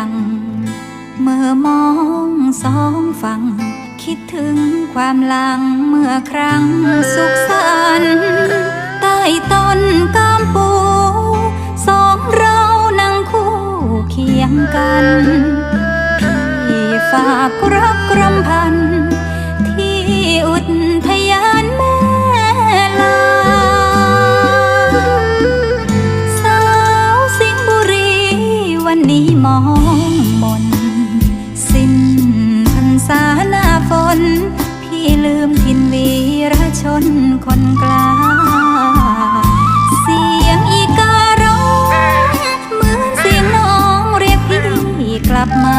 ัง เมื่อมองสองฝั่ง คิดถึงความหลังเมื่อครั้งสุขสันต์ใต้ต้นกามปู สองเรานั่งคู่เคียงกันพี่ฝากรักกรำพันที่อุดท องมน สิ้นพรรษาหน้าฝน พี่ลืมทินวีรชนคนกลาง เสียงอีการ้อง เหมือนเสียงน้องเรียกพี่กลับมา